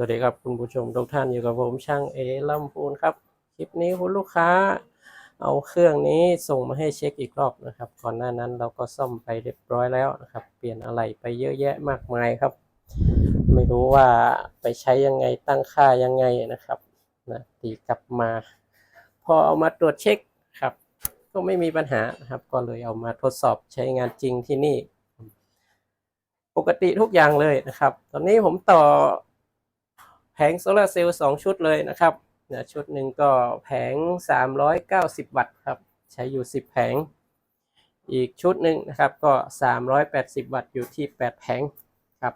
วัสดีครับคุณผู้ชมทุกท่านอยู่กับผมช่างเอลำพูนครับ คลิปนี้คุณลูกค้า เอาเครื่องนี้ส่งมาให้เช็คอีกรอบนะครับ ก่อนหน้านั้นเราก็ซ่อมไปเรียบร้อยแล้วนะครับ เปลี่ยนอะไรไปเยอะแยะมากมายครับ ไม่รู้ว่าไปใช้ยังไงตั้งค่ายังไงนะครับนะตีกลับมา พอเอามาตรวจเช็คครับ ก็ไม่มีปัญหาครับ ก็เลยเอามาทดสอบใช้งานจริงที่นี่ ปกติทุกอย่างเลยนะครับ ตอนนี้ผมต่อ แผงโซลาร์เซลล์สองชุดเลยนะครับเนี่ยชุดหนึ่งก็แผง 390 วัตต์ครับใช้อยู่ 10 แผง อีกชุดหนึ่งนะครับก็ 380 วัตต์อยู่ที่ 8 แผงครับ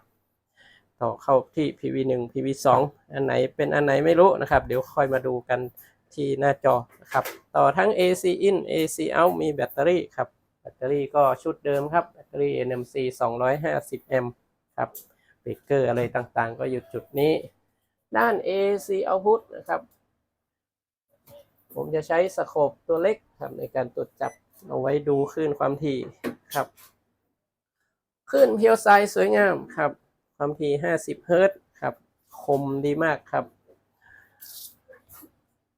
ต่อเข้าที่ PV1 PV2 อันไหนเป็นอันไหนไม่รู้นะครับ เดี๋ยวค่อยมาดูกันที่หน้าจอนะครับต่อทั้ง AC in AC out มีแบตเตอรี่ครับแบตเตอรี่ก็ชุดเดิมครับแบตเตอรี่ NMC 250 แอมป์ครับเบรกเกอร์อะไรต่างๆ ก็อยู่จุดนี้ ด้าน AC output นะครับ ผมจะใช้สโคปตัวเล็กครับในการตรวจจับเอาไว้ดูคลื่นความถี่ครับคลื่นเพียวไซสวยงามครับ ความถี่50 เฮิรตซ์ครับ คมดีมากครับ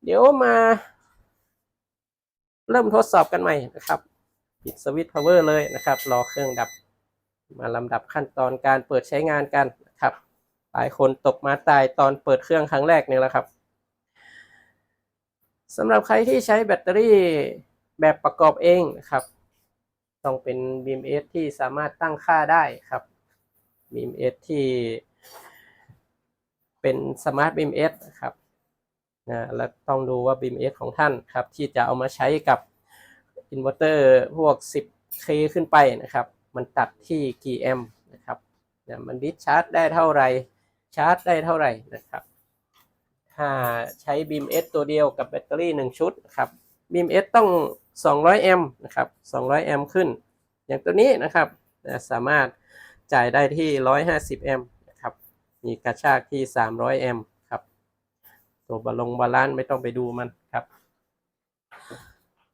เดี๋ยวมา เริ่มทดสอบกันใหม่นะครับ ปิดสวิตช์พาวเวอร์เลยนะครับ รอเครื่องดับ มาลำดับขั้นตอนการเปิดใช้งานกันนะครับ หลายคนตกมาตายตอนเปิดเครื่องครั้งแรกนี่แหละครับสำหรับใครที่ใช้แบตเตอรี่แบบประกอบเองนะครับ ต้องเป็น BMS ที่สามารถตั้งค่าได้ครับ BMS ที่เป็นสมาร์ท BMS นะครับนะและต้องดูว่า BMS ของท่านครับ ที่จะเอามาใช้กับอินเวอร์เตอร์พวก 10K ขึ้นไปนะครับ มันตัดที่กี่แอมป์นะครับนี่ยมันดิสชาร์จได้เท่าไหร่ ชาร์จได้เท่าไหร่นะครับ ถ้าใช้ BMS ตัวเดียวกับแบตเตอรี่ 1 ชุดนะครับ BMS ต้อง 200 แอมป์นะครับ200 แอมป์ขึ้น อย่างตัวนี้นะครับสามารถจ่ายได้ที่ 150 แอมป์นะครับ มีกระชากที่ 300 แอมป์ครับ ตัวบาลงบาลานไม่ต้องไปดูมันครับ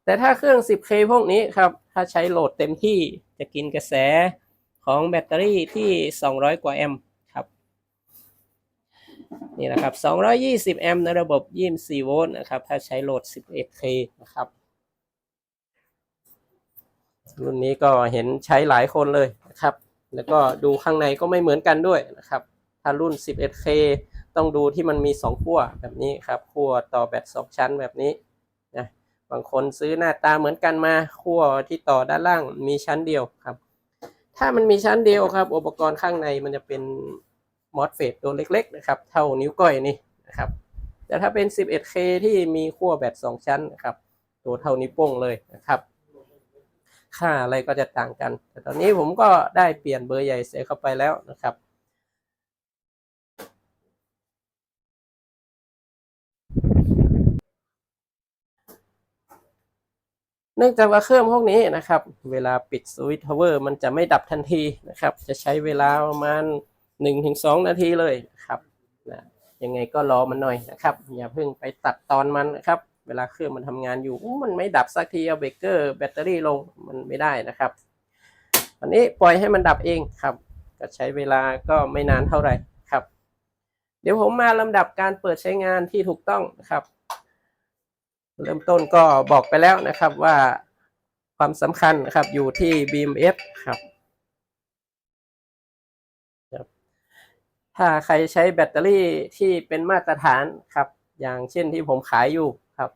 แต่ถ้าเครื่อง 10K พวกนี้ครับ ถ้าใช้โหลดเต็มที่จะกินกระแสของแบตเตอรี่ที่ 200 กว่าแอมป์ นี่นะครับ 220 แอมป์ในระบบ 24 โวลต์นะครับ ถ้าใช้โหลด 11K นะครับ รุ่นนี้ก็เห็นใช้หลายคนเลยนะครับ แล้วก็ดูข้างในก็ไม่เหมือนกันด้วยนะครับ ถ้ารุ่น 11K ต้องดูที่มันมี 2 ขั้วแบบนี้ครับ ขั้วต่อแบต2ชั้นแบบนี้นะบางคนซื้อหน้าตาเหมือนกันมา ขั้วที่ต่อด้านล่างมีชั้นเดียวครับ ถ้ามันมีชั้นเดียวครับ อุปกรณ์ข้างในมันจะเป็น มอสเฟตตัวเล็กๆนะครับเท่านิ้วก้อยนี่นะครับแต่ถ้าเป็น 11K ที่มีขั้วแบต2ชั้นนะครับตัวเท่านิ้วโป้งเลยนะครับ ค่าอะไรก็จะต่างกัน แต่ตอนนี้ผมก็ได้เปลี่ยนเบอร์ใหญ่เสียเข้าไปแล้วนะครับเนื่องจากว่าเครื่องพวกนี้นะครับ เวลาปิดสวิตช์พาวเวอร์มันจะไม่ดับทันทีนะครับ จะใช้เวลาประมาณ 1-2นาทีเลยนะครับนะยังไงก็รอมันหน่อยนะครับ อย่าเพิ่งไปตัดตอนมันนะครับ เวลาเครื่องมันทำงานอยู่มันไม่ดับสักทีเอาเบรกเกอร์แบตเตอรี่ลงมันไม่ได้นะครับอันนี้ปล่อยให้มันดับเองครับ ก็ใช้เวลาก็ไม่นานเท่าไหร่ครับ เดี๋ยวผมมาลำดับการเปิดใช้งานที่ถูกต้องนะครับ เริ่มต้นก็บอกไปแล้วนะครับว่าความสำคัญนะครับอยู่ที่ BMS ครับ ถ้าใครใช้แบตเตอรี่ที่เป็นมาตรฐานครับ อย่างเช่นที่ผมขายอยู่ครับ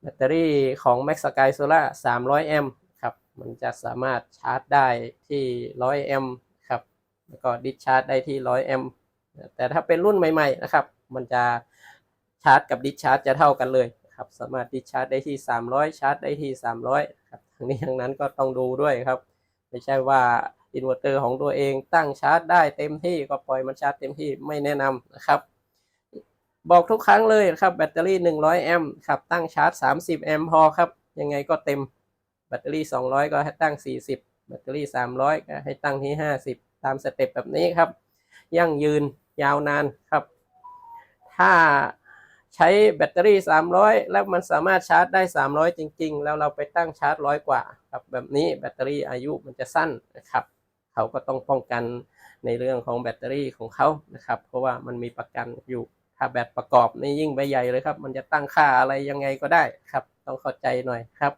แบตเตอรี่ของ Max Sky Solar 300 แอมป์ครับ มันจะสามารถชาร์จได้ที่ 100 แอมป์ครับ แล้วก็ดิสชาร์จได้ที่ 100 แอมป์ แต่ถ้าเป็นรุ่นใหม่ๆนะครับ มันจะชาร์จกับดิสชาร์จจะเท่ากันเลยครับ สามารถดิสชาร์จได้ที่ 300 ชาร์จได้ที่ 300 ครับ ทั้งนี้ทั้งนั้นก็ต้องดูด้วยครับ ไม่ใช่ว่า อินเวอร์เตอร์ของตัวเองตั้งชาร์จได้เต็มที่ก็ปล่อยมันชาร์จเต็มที่ไม่แนะนำนะครับ บอกทุกครั้งเลยครับแบตเตอรี่ 100 แอมป์ครับตั้งชาร์จ 30 แอมป์พอครับ ยังไงก็เต็มแบตเตอรี่ 200 ก็ให้ตั้ง 40 แบตเตอรี่ 300 ก็ให้ตั้งที่ 50 ตามสเต็ปแบบนี้ครับ ยั่งยืนยาวนานครับ ถ้าใช้แบตเตอรี่ 300 แล้วมันสามารถชาร์จได้ 300 จริง ๆ แล้วเราไปตั้งชาร์จร้อยกว่าครับแบบนี้แบตเตอรี่อายุมันจะสั้นนะครับ เขาก็ต้องป้องกันในเรื่องของแบตเตอรี่ของเขานะครับ เพราะว่ามันมีประกันอยู่ถ้าแบตประกอบนี่ยิ่งไปใหญ่เลยครับ มันจะตั้งค่าอะไรยังไงก็ได้ครับ ต้องเข้าใจหน่อยครับ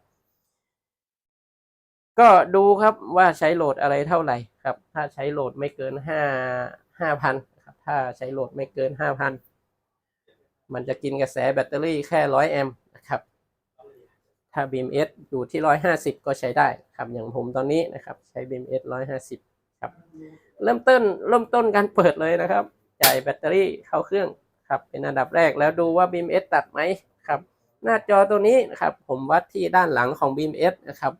ก็ดูครับว่าใช้โหลดอะไรเท่าไหร่ครับ ถ้าใช้โหลดไม่เกินห้าห้าพันครับถ้าใช้โหลดไม่เกินห้าพันมันจะกินกระแสแบตเตอรี่แค่ร้อยแอมป์ ถ้า BMS อยู่ที่ร้อยห้าสิบก็ใช้ได้ครับ อย่างผมตอนนี้นะครับใช้ BMS ร้อยห้าสิบครับ เริ่มต้นเริ่มต้นการเปิดเลยนะครับจ่ายแบตเตอรี่เข้าเครื่องครับ เป็นอันดับแรกแล้วดูว่า BMS ตัดไหมครับ หน้าจอตัวนี้นะครับ ผมวัดที่ด้านหลังของ BMS นะครับ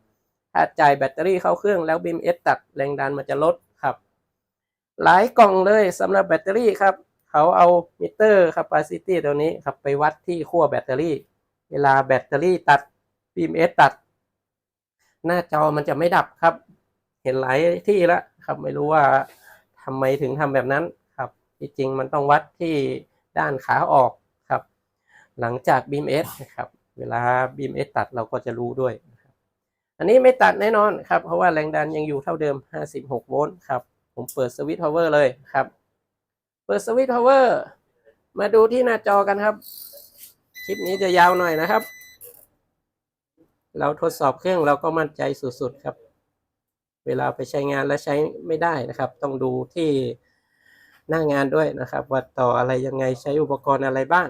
ถ้าจ่ายแบตเตอรี่เข้าเครื่องแล้ว BMS ตัดแรงดันมันจะลดครับ หลายกล่องเลยสำหรับแบตเตอรี่ครับเขาเอามิเตอร์ capacity ตัวนี้ครับไปวัดที่ขั้วแบตเตอรี่ เวลาแบตเตอรี่ตัด BMS ตัด หน้าจอมันจะไม่ดับครับ เห็นหลายที่แล้วครับไม่รู้ว่าทำไมถึงทำแบบนั้นครับที่จริงมันต้องวัดที่ด้านขาออกครับ หลังจาก BMS นะครับเวลา BMS ตัดเราก็จะรู้ด้วยอันนี้ไม่ตัดแน่นอนครับ เพราะว่าแรงดันยังอยู่เท่าเดิม 56 โวลต์ครับ ผมเปิดสวิตช์พาวเวอร์เลยครับ เปิดสวิตช์พาวเวอร์มาดูที่หน้าจอกันครับ คลิปนี้จะยาวหน่อยนะครับ เราทดสอบเครื่องเราก็มั่นใจสุดๆครับ เวลาไปใช้งานและใช้ไม่ได้นะครับ ต้องดูที่หน้างานด้วยนะครับ ว่าต่ออะไรยังไงใช้อุปกรณ์อะไรบ้าง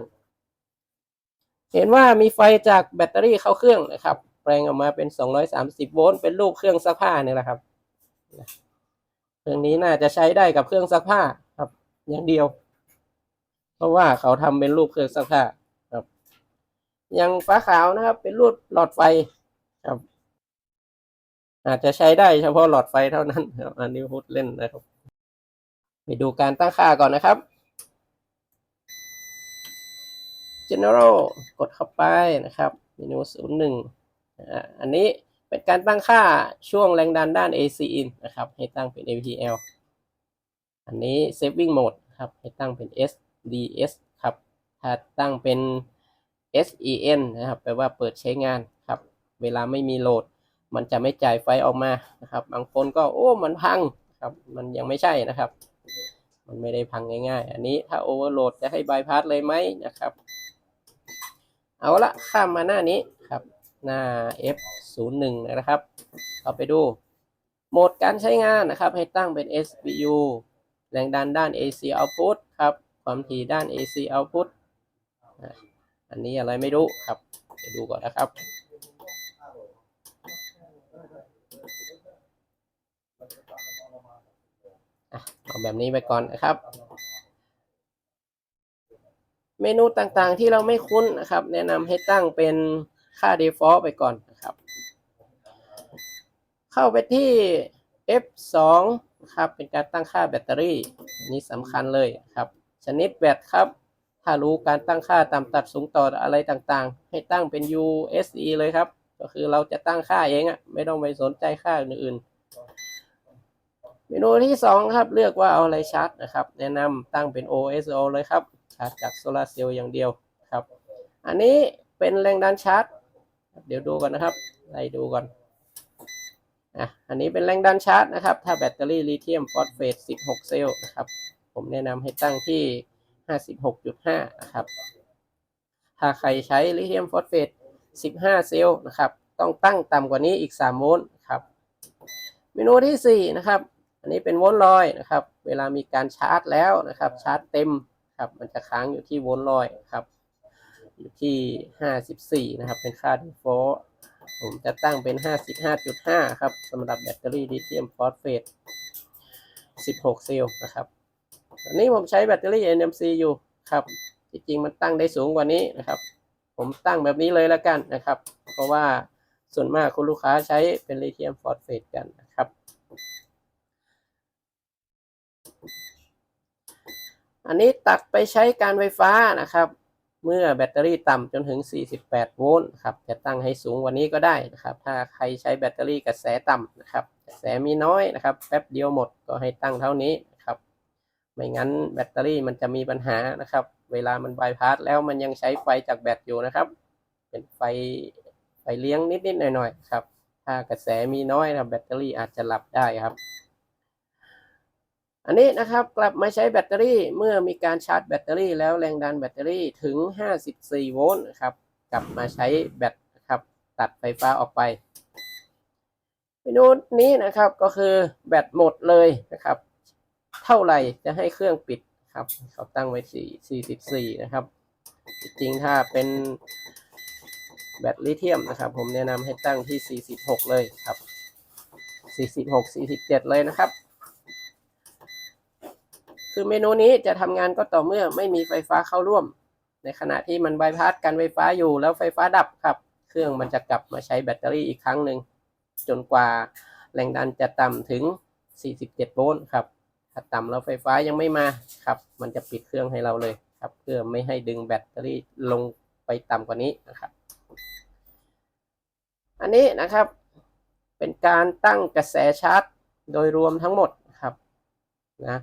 เห็นว่ามีไฟจากแบตเตอรี่เข้าเครื่องนะครับ แปลงออกมาเป็น 230 โวลต์เป็นรูปเครื่องซักผ้านี่แหละครับเครื่องนี้น่าจะใช้ได้กับเครื่องซักผ้าครับ อย่างเดียว เพราะว่าเขาทำเป็นรูปเครื่องซักผ้าครับ อย่างฟ้าขาวนะครับ เป็นรูปหลอดไฟ ครับ อาจจะใช้ได้เฉพาะหลอดไฟเท่านั้นครับอันนี้พูดเล่นนะครับ ไปดูการตั้งค่าก่อนนะครับ general กดเข้าไปนะครับเมนูศูนย์หนึ่งอันนี้เป็นการตั้งค่าช่วงแรงดันด้าน AC in นะครับ ให้ตั้งเป็น APL อันนี้ saving mode ครับ ให้ตั้งเป็น SDS ครับ ถ้าตั้งเป็น SEN นะครับ แปลว่าเปิดใช้งาน เวลาไม่มีโหลด มันจะไม่จ่ายไฟออกมานะครับ บางคนก็โอ้มันพังครับ มันยังไม่ใช่นะครับ มันไม่ได้พังง่าย ๆ อันนี้ถ้าโอเวอร์โหลดจะให้บายพาสเลยไหมนะครับ เอาละข้ามมาหน้านี้ครับ หน้า F01 นะครับเอาไปดูโหมดการใช้งานนะครับ ให้ตั้งเป็น SPU แรงดันด้าน AC output ครับ ความถี่ด้าน AC output อันนี้อะไรไม่รู้ครับ ไปดูก่อนนะครับ อะ เอาแบบนี้ไปก่อนนะครับ เมนูต่างๆที่เราไม่คุ้นนะครับ แนะนำให้ตั้งเป็นค่า default ไปก่อนนะครับ เข้าไปที่ F2 นะครับเป็นการตั้งค่าแบตเตอรี่อันนี้สำคัญเลยครับ ชนิดแบตครับ ถ้ารู้การตั้งค่าตามตัดสูงต่ออะไรต่างๆ ให้ตั้งเป็น USE เลยครับ ก็คือเราจะตั้งค่าเองอะ่ะไม่ต้องไปสนใจค่าอื่นๆ เมนูที่สองครับ เลือกว่าเอาอะไรชาร์จนะครับ แนะนำตั้งเป็น OSO เลยครับ ชาร์จจากโซลาเซลล์อย่างเดียวครับ อันนี้เป็นแรงดันชาร์จ เดี๋ยวดูก่อนนะครับไล่ดูก่อนอะอันนี้เป็นแรงดันชาร์จนะครับ ถ้าแบตเตอรี่ลิเธียมฟอสเฟต 16 เซลล์นะครับ ผมแนะนำให้ตั้งที่ 56.5 นะครับ ถ้าใครใช้ลิเธียมฟอสเฟต 15 เซลล์นะครับ ต้องตั้งต่ำกว่านี้อีก 3 โวลต์ครับ เมนูที่ 4 นะครับ อันนี้เป็นโวลต์ลอยนะครับ เวลามีการชาร์จแล้วนะครับ ชาร์จเต็มครับ มันจะค้างอยู่ที่โวลต์ลอยครับ อยู่ที่54นะครับ เป็นค่า default ผมจะตั้งเป็น 55.5 ครับสำหรับแบตเตอรี่ลิเธียมฟอสเฟต16 เซลล์นะครับอันนี้ผมใช้แบตเตอรี่ NMC อยู่ครับ จริงๆ มันตั้งได้สูงกว่านี้นะครับ ผมตั้งแบบนี้เลยแล้วกันนะครับ เพราะว่าส่วนมากคุณลูกค้าใช้เป็นลิเธียมฟอสเฟตกันนะครับ อันนี้ตัดไปใช้การไฟฟ้านะครับ เมื่อแบตเตอรี่ต่ำจนถึง 48 โวลต์ครับจะตั้งให้สูงกว่านี้ก็ได้นะครับ ถ้าใครใช้แบตเตอรี่กระแสต่ำนะครับ กระแสมีน้อยนะครับแป๊บเดียวหมดก็ให้ตั้งเท่านี้นะครับ ไม่งั้นแบตเตอรี่มันจะมีปัญหานะครับ เวลามันบายพาสแล้วมันยังใช้ไฟจากแบตอยู่นะครับ เป็นไฟไฟเลี้ยงนิดๆหน่อยๆครับถ้ากระแสมีน้อยนะแบตเตอรี่อาจจะหลับได้ครับ อันนี้นะครับกลับมาใช้แบตเตอรี่เมื่อมีการชาร์จแบตเตอรี่แล้วแรงดันแบตเตอรี่ถึง 54 โวลต์นะครับกลับมาใช้แบตนะครับตัดไฟฟ้าออกไปเมนูนี้นะครับก็คือแบตหมดเลยนะครับ เท่าไหร่จะให้เครื่องปิดครับเขาตั้งไว้44 นะครับ จริงๆถ้าเป็นแบตลิเธียมนะครับ ผมแนะนำให้ตั้งที่ 46 เลยครับ 46 47 เลยนะครับ คือเมนูนี้จะทำงานก็ต่อเมื่อไม่มีไฟฟ้าเข้าร่วม ในขณะที่มันบายพาสการไฟฟ้าอยู่แล้วไฟฟ้าดับครับ เครื่องมันจะกลับมาใช้แบตเตอรี่อีกครั้งหนึ่งจนกว่าแรงดันจะต่ำถึง 47 โวลต์ครับ ถ้าต่ำแล้วไฟฟ้ายังไม่มาครับ มันจะปิดเครื่องให้เราเลยครับ เพื่อไม่ให้ดึงแบตเตอรี่ลงไปต่ำกว่านี้นะครับ อันนี้นะครับ เป็นการตั้งกระแสชาร์จ โดยรวมทั้งหมดครับนะ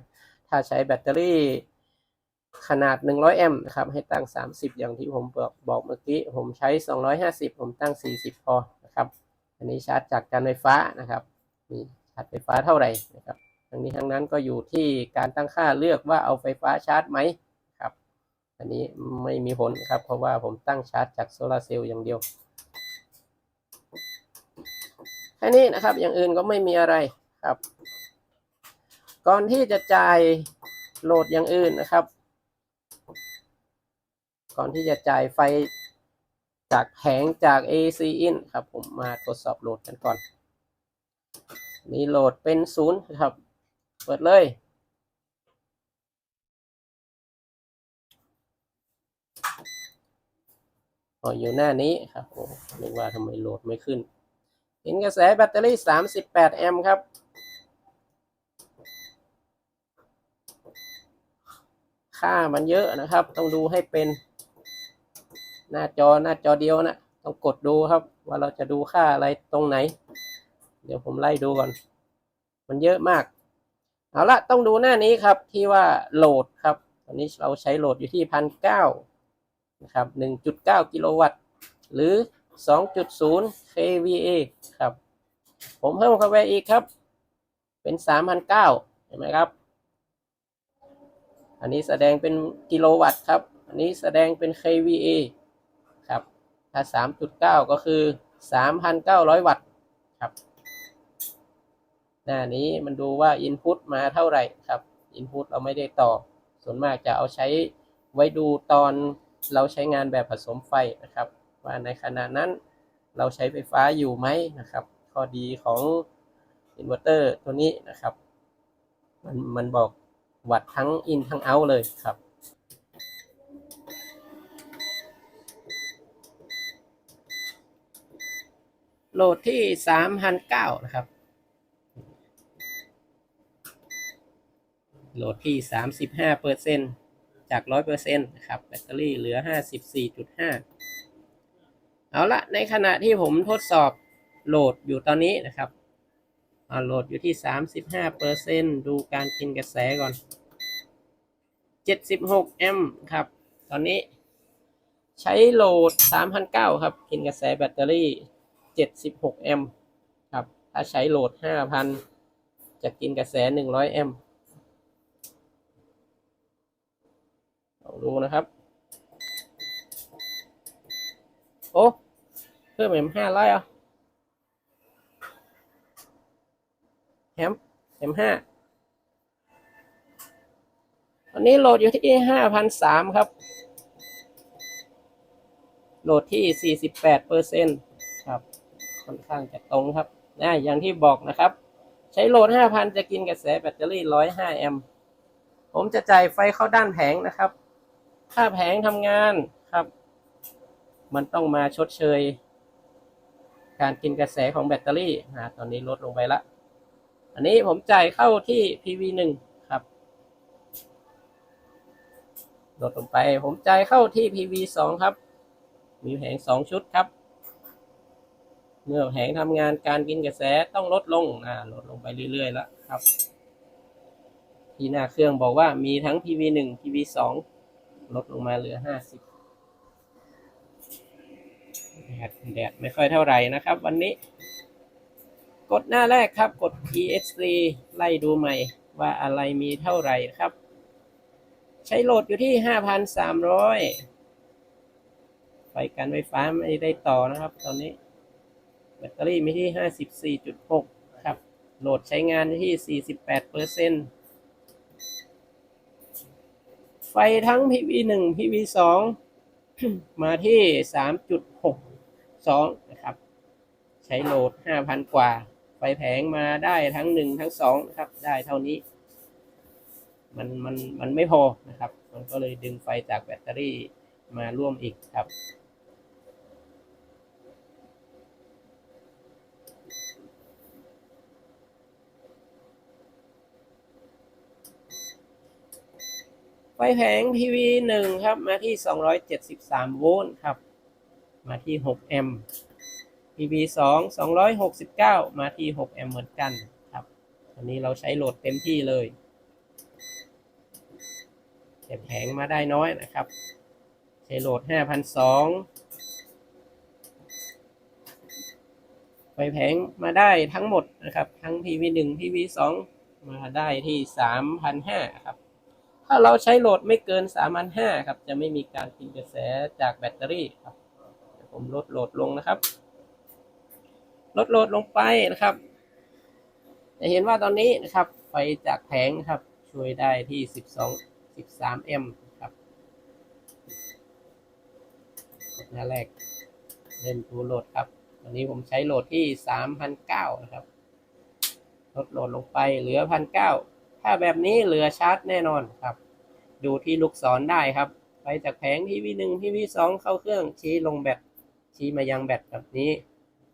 ถ้าใช้แบตเตอรี่ขนาด 100 แอมป์นะครับ ให้ตั้ง 30 อย่างที่ผมบอกบอกเมื่อกี้ ผมใช้ 250 ผมตั้ง 40 พอนะครับ อันนี้ชาร์จจากการไฟฟ้านะครับมีชาร์จไฟฟ้าเท่าไหร่นะครับ ทั้งนี้ทั้งนั้นก็อยู่ที่การตั้งค่าเลือกว่าเอาไฟฟ้าชาร์จไหมครับ อันนี้ไม่มีผลครับ เพราะว่าผมตั้งชาร์จจากโซลาเซลล์อย่างเดียว แค่นี้นะครับ อย่างอื่นก็ไม่มีอะไรครับ ก่อนที่จะจ่ายโหลดอย่างอื่นนะครับ ก่อนที่จะจ่ายไฟจากแผงจาก AC in ครับผมมาทดสอบโหลดกันก่อน นี่โหลดเป็นศูนย์ครับ เปิดเลยออยู่หน้านี้ครับโอ้นึกว่าทำไมโหลดไม่ขึ้น เห็นกระแสแบตเตอรี่ 38 แอมป์ครับ ค่ามันเยอะนะครับ ต้องดูให้เป็น หน้าจอหน้าจอเดียวนะต้องกดดูครับ ว่าเราจะดูค่าอะไรตรงไหน เดี๋ยวผมไล่ดูก่อน มันเยอะมากเอาละต้องดูหน้านี้ครับที่ว่าโหลดครับ ตอนนี้เราใช้โหลดอยู่ที่พันเก้านะครับหนึ่งจุดเก้ากิโลวัตต์ หรือสองจุดศูนย์ kVA ครับ ผมเพิ่มเข้าไปอีกครับ เป็นสามพันเก้าเห็นไหมครับ อันนี้แสดงเป็นกิโลวัตต์ครับ อันนี้แสดงเป็น kVA ครับ ถ้า 3.9 ก็คือ 3,900 วัตต์ครับ หน้านี้มันดูว่า Input มาเท่าไหร่ครับ Input เราไม่ได้ต่อ ส่วนมากจะเอาใช้ไว้ดูตอนเราใช้งานแบบผสมไฟนะครับ ว่าในขณะนั้นเราใช้ไฟฟ้าอยู่ไหมนะครับ ข้อดีของอินเวอร์เตอร์ตัวนี้นะครับ มันมันบอก วัดทั้งอินทั้งเอาเลยครับโหลดที่สามพันเก้านะครับโหลดที่สามสิบห้าเปอร์เซ็นจากร้อยเปอร์เซ็นต์นะครับ แบตเตอรี่เหลือห้าสิบสี่จุดห้าเอาละในขณะที่ผมทดสอบโหลดอยู่ตอนนี้นะครับ อาโหลดอยู่ที่สามสิบห้าเปอร์เซ็นดูการกินกระแสก่อนเจ็ดสิบหกแอมป์ครับ ตอนนี้ใช้โหลดสามพันเก้าครับ กินกระแสแบตเตอรี่เจ็ดสิบหกแอมป์ครับ ถ้าใช้โหลดห้าพันจะกินกระแสหนึ่งร้อยแอมป์ลองดูนะครับ โอ้ เพิ่มเอ็มห้าร้อยอะ แฮมแฮมห้าตอนนี้โหลดอยู่ที่ห้าพันสามครับ โหลดที่สี่สิบแปดเปอร์เซ็นครับ ค่อนข้างจะตรงครับนะอย่างที่บอกนะครับ ใช้โหลดห้าพันจะกินกระแสแบตเตอรี่ร้อยห้าแอมป์ผมจะจ่ายไฟเข้าด้านแผงนะครับ ถ้าแผงทำงานครับ มันต้องมาชดเชย การกินกระแสของแบตเตอรี่นะตอนนี้ลดลงไปละ อันนี้ผมจ่ายเข้าที่ PV หนึ่งครับลดลงไป ผมจ่ายเข้าที่ PV สองครับ มีแผงสองชุดครับ เมื่อแผงทำงานการกินกระแสต้องลดลงนะลดลงไปเรื่อยๆแล้วครับ ที่หน้าเครื่องบอกว่ามีทั้ง PV หนึ่ง PV สองลดลงมาเหลือห้าสิบแดดแดดไม่ค่อยเท่าไหร่นะครับ วันนี้ กดหน้าแรกครับกด ESC ไล่ดูใหม่ว่าอะไรมีเท่าไหร่ครับ ใช้โหลดอยู่ที่ห้าพันสามร้อยไฟการไฟฟ้าไม่ได้ต่อนะครับ ตอนนี้ แบตเตอรี่มีที่ห้าสิบสี่จุดหกครับ โหลดใช้งานที่สี่สิบแปดเปอร์เซ็นไฟทั้ง PV หนึ่ง PV สองมาที่สามจุดหกสองนะครับ ใช้โหลดห้าพันกว่า ไฟแผงมาได้ทั้งหนึ่งทั้งสองนะครับ ได้เท่านี้ มันมันมันไม่พอนะครับ มันก็เลยดึงไฟจากแบตเตอรี่มาร่วมอีกครับไฟแผง PV หนึ่งครับ มาที่ 273 โวลต์ครับ มาที่ 6 แอมป์ PV สอง269 มาที่ 6 แอมป์เหมือนกันครับอันนี้เราใช้โหลดเต็มที่เลยแต่แผงมาได้น้อยนะครับ ใช้โหลด5,200ไฟแผงมาได้ทั้งหมดนะครับ ทั้ง PV 1 PV 2 มาได้ที่ 3,500 ครับ ถ้าเราใช้โหลดไม่เกิน 3,500 ครับ จะไม่มีการกินกระแสจากแบตเตอรี่ครับผมลดโหลดลงนะครับ ลดโหลดลงไปนะครับ จะเห็นว่าตอนนี้นะครับ ไฟจากแผงนะครับ ช่วยได้ที่ 12 13 แอมป์ครับกดหน้าแรกเล่นทูโหลดครับวันนี้ผมใช้โหลดที่3,900นะครับ ลดโหลดลงไปเหลือ1,900ถ้าแบบนี้เหลือชาร์จแน่นอนครับ ดูที่ลูกศรได้ครับ ไปจากแผง PV1 PV2 เข้าเครื่องชี้ลงแบตชี้มายังแบตแบบนี้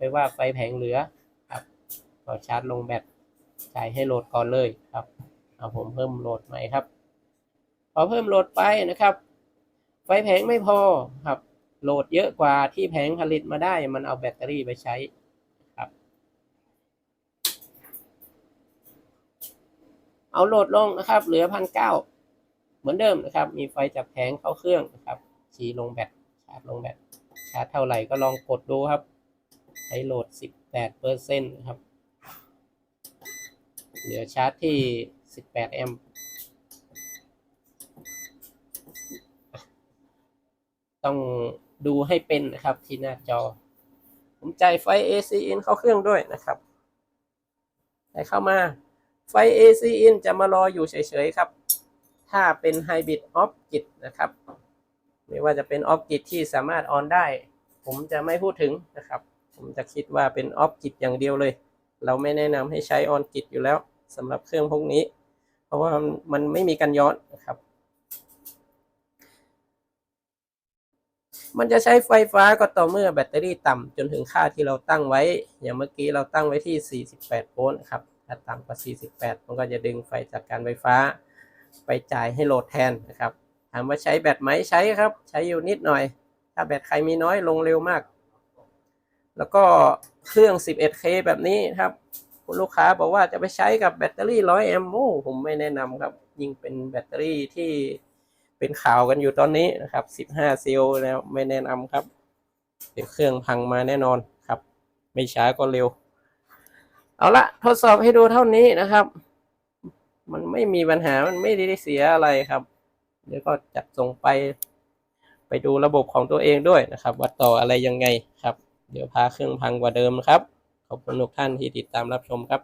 ไปว่าไฟแผงเหลือครับก็ชาร์จลงแบตจ่ายให้โหลดก่อนเลยครับเอาผมเพิ่มโหลดใหม่ครับ พอเพิ่มโหลดไปนะครับ ไฟแผงไม่พอครับ โหลดเยอะกว่าที่แผงผลิตมาได้ มันเอาแบตเตอรี่ไปใช้ครับ เอาโหลดลงนะครับ เหลือพันเก้าเหมือนเดิมนะครับ มีไฟจากแผงเข้าเครื่องนะครับ ชี้ลงแบตชาร์จลงแบตชาร์จเท่าไหร่ก็ลองกดดูครับ ช้โหลด 18เปอร์เซ็นต์ครับ เหลือชาร์จที่ 18 แอมป์ต้องดูให้เป็นนะครับที่หน้าจอ ผมจ่ายไฟ AC in เข้าเครื่องด้วยนะครับได้เข้ามาไฟ AC in จะมารออยู่เฉยๆครับ ถ้าเป็น Hybrid Off Grid นะครับ ไม่ว่าจะเป็น Off Grid ที่สามารถออนได้ ผมจะไม่พูดถึงนะครับ ผมจะคิดว่าเป็น Off Grid อย่างเดียวเลย เราไม่แนะนำให้ใช้ On Grid อยู่แล้วสำหรับเครื่องพวกนี้ เพราะว่ามันไม่มีการย้อนนะครับ มันจะใช้ไฟฟ้าก็ต่อเมื่อแบตเตอรี่ต่ำจนถึงค่าที่เราตั้งไว้ อย่างเมื่อกี้เราตั้งไว้ที่ 48 โวลต์ครับถ้าต่ำกว่า 48 มันก็จะดึงไฟจากการไฟฟ้า ไปจ่ายให้โหลดแทนนะครับถามว่าใช้แบตไหมใช้ครับ ใช้อยู่นิดหน่อย ถ้าแบตใครมีน้อยลงเร็วมาก แล้วก็เครื่อง 11K แบบนี้ครับคุณลูกค้าบอกว่าจะไปใช้กับแบตเตอรี่ 100 แอมป์โอ้ผมไม่แนะนำครับ ยิ่งเป็นแบตเตอรี่ที่เป็นข่าวกันอยู่ตอนนี้นะครับ 15 เซลล์แล้วไม่แนะนำครับ เดี๋ยวเครื่องพังมาแน่นอนครับ ไม่ช้าก็เร็ว เอาละทดสอบให้ดูเท่านี้นะครับ มันไม่มีปัญหามันไม่ได้เสียอะไรครับ เดี๋ยวก็จัดส่งไป ไปดูระบบของตัวเองด้วยนะครับ ว่าต่ออะไรยังไงครับ เดี๋ยวพาเครื่องพังกว่าเดิมครับ ขอบคุณทุกท่านที่ติดตามรับชมครับ